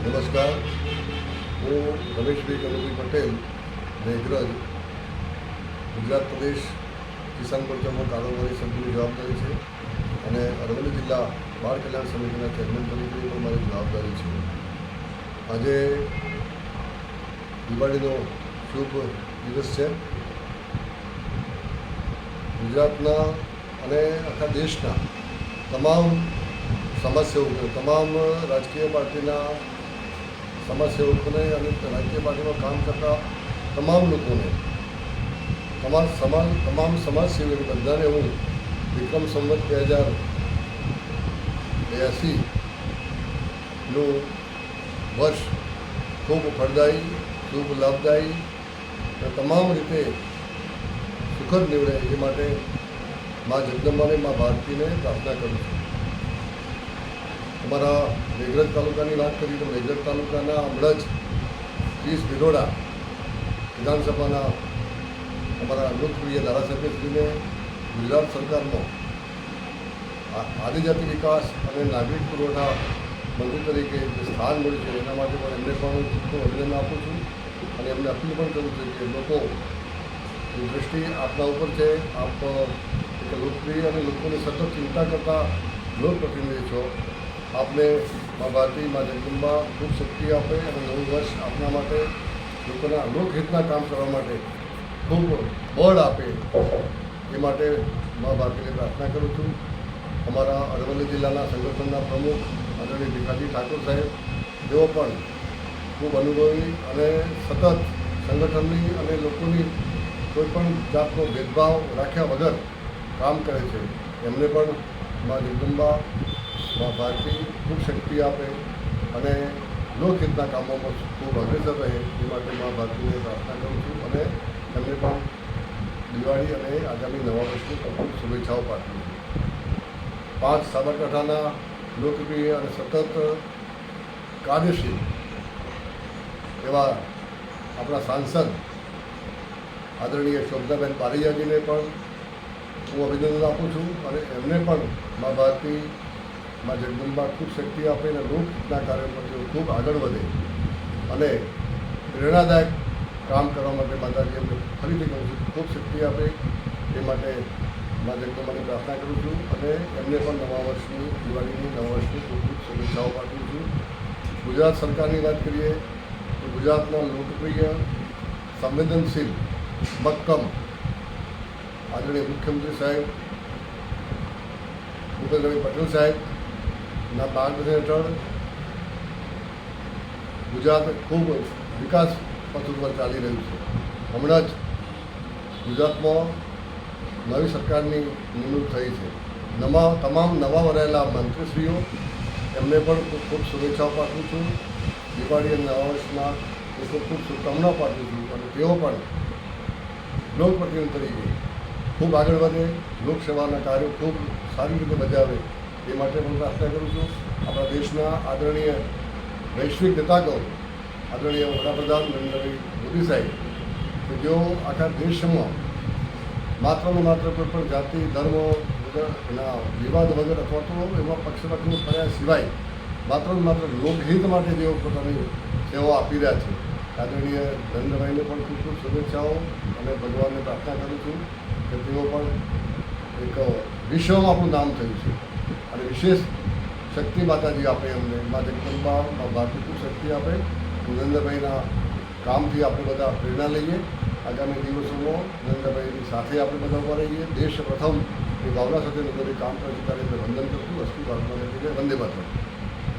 નમસ્કાર. હું રમેશભાઈ કનુભાઈ પટેલ, મેઘરજ, ગુજરાત પ્રદેશ કિસાન મોરચામાં કારોબારી સમિતિની જવાબદારી છે અને અરવલ્લી જિલ્લા બાળ કલ્યાણ સમિતિના ચેરમેન તરીકેની પણ મારી જવાબદારી છે. આજે દિવાળીનો શુભ દિવસ છે. ગુજરાતના અને આખા દેશના તમામ સમાજસેવકો, તમામ રાજકીય પાર્ટીના સમાજસેવકોને અને રાજકીય પાર્ટીમાં કામ કરતા તમામ લોકોને, તમામ સમાજ, તમામ સમાજસેવીઓ બધાને હું વિક્રમ સંવત બે હજાર બ્યાસીનું વર્ષ ખૂબ ફળદાયી, ખૂબ લાભદાયી અને તમામ રીતે સુખદ નીવડે એ માટે મા જગદંબાને, મા ભારતીને પ્રાર્થના કરું છું. અમારા મેઘરજ તાલુકાની વાત કરીએ તો મેઘરજ તાલુકાના હમણાં જ ત્રીસ ભિલોડા વિધાનસભાના અમારા લોકપ્રિય ધારાસભ્યશ્રીને ગુજરાત સરકારનો આદિજાતિ વિકાસ અને નાગરિક પુરવઠા મંત્રી તરીકે જે સ્થાન મળ્યું છે, એના માટે પણ એમને પણ હું અભિનંદન આપું છું અને એમને અપીલ પણ કરું છું કે લોકો ની દૃષ્ટિ આપના ઉપર છે. આપ લોકપ્રિય અને લોકોની સતત ચિંતા કરતા લોકપ્રતિનિધિ છો. આપને મા ભારતી, મા જગદંબા, ખૂબ શક્તિ આપે અને નવું વર્ષ આપના માટે, લોકોના લોકહિતના કામ કરવા માટે ખૂબ બળ આપે. એ માટે મા ભારતીને પ્રાર્થના કરું છું. અમારા અરવલ્લી જિલ્લાના સંગઠનના પ્રમુખ આદરણીય ભીખાજી ઠાકોર સાહેબ, તેઓ પણ ખૂબ અનુભવી અને સતત સંગઠનની અને લોકોની કોઈપણ જાતનો ભેદભાવ રાખ્યા વગર કામ કરે છે. એમને પણ મા જગદંબા મા ભારતી ખૂબ શક્તિ આપે અને લોકહિતના કામોમાં ખૂબ અગ્રેસર રહે એ માટે મા ભારતીને પ્રાર્થના કરું છું અને એમને પણ દિવાળી અને આગામી નવા વર્ષની ખૂબ શુભેચ્છાઓ પાઠવું છું. પાંચ સાબરકાંઠાના લોકપ્રિય અને સતત કાર્યશીલ એવા આપણા સાંસદ આદરણીય શોભનાબેન પારૈયાજીને પણ હું અભિનંદન આપું છું અને એમને પણ મા ભારતી મા જગદંબા ખૂબ શક્તિ આપે અને લોકના કાર્યમાં તેઓ ખૂબ આગળ વધે. અને પ્રેરણાદાયક કામ કરવા માટે માતાજી અમને ફરીથી કહું છું, ખૂબ શક્તિ આપે. એ માટે મા જગદંબાની પ્રાર્થના કરું છું અને એમને પણ નવા વર્ષની, દિવાળીની નવા વર્ષની ખૂબ ખૂબ શુભેચ્છાઓ પાઠવું છું. ગુજરાત સરકારની વાત કરીએ તો ગુજરાતના લોકપ્રિય, સંવેદનશીલ, મક્કમ આદરણીય મુખ્યમંત્રી સાહેબ ભૂપેન્દ્રભાઈ પટેલ સાહેબના માર્ગદર્શન હેઠળ ગુજરાત ખૂબ વિકાસ પથ ઉપર ચાલી રહ્યું છે. હમણાં જ ગુજરાતમાં નવી સરકારની નિમણૂક થઈ છે. નવા, તમામ નવા વરાયેલા મંત્રીશ્રીઓ, એમને પણ ખૂબ શુભેચ્છાઓ પાઠવું છું. દિવાળી અને નવા વર્ષના એ ખૂબ ખૂબ શુભકામનાઓ પાઠવું છું અને તેઓ પણ લોકપ્રતિનિધિ તરીકે ખૂબ આગળ વધે, લોકસેવાના કાર્યો ખૂબ સારી રીતે બજાવે એ માટે પણ પ્રાર્થના કરું છું આપણા દેશના આદરણીય વૈશ્વિક નેતાગણ, આદરણીય વડાપ્રધાન નરેન્દ્રભાઈ મોદી સાહેબ, કે જેઓ આખા દેશમાં માત્ર માત્ર કોઈ પણ જાતિ, ધર્મ વગર એના વિવાદ વગર અથવા તો એમાં પક્ષપાતનું કર્યા સિવાય માત્ર ને માત્ર લોકહિત માટે જેઓ પોતાની સેવાઓ આપી રહ્યા છે. આદરણીય નરેન્દ્રભાઈને પણ ખૂબ ખૂબ શુભેચ્છાઓ અને ભગવાનને પ્રાર્થના કરું છું કે તેઓ પણ એક વિશ્વમાં આપણું નામ થયું છે. અને વિશેષ શક્તિ માતાજી આપે અમને. મા જગદંબા, મા ભારતી શક્તિ આપે. નરેન્દ્રભાઈના કામથી આપણે બધા પ્રેરણા લઈએ. આગામી દિવસોમાં નરેન્દ્રભાઈની સાથે આપણે બધા ઊભા રહીએ. દેશ પ્રથમ એ ભાવના સાથે લોકોને કામ કરે છે ત્યારે વંદન કરશું. અસ્તુ ભારતમાં વંદે માતરમ.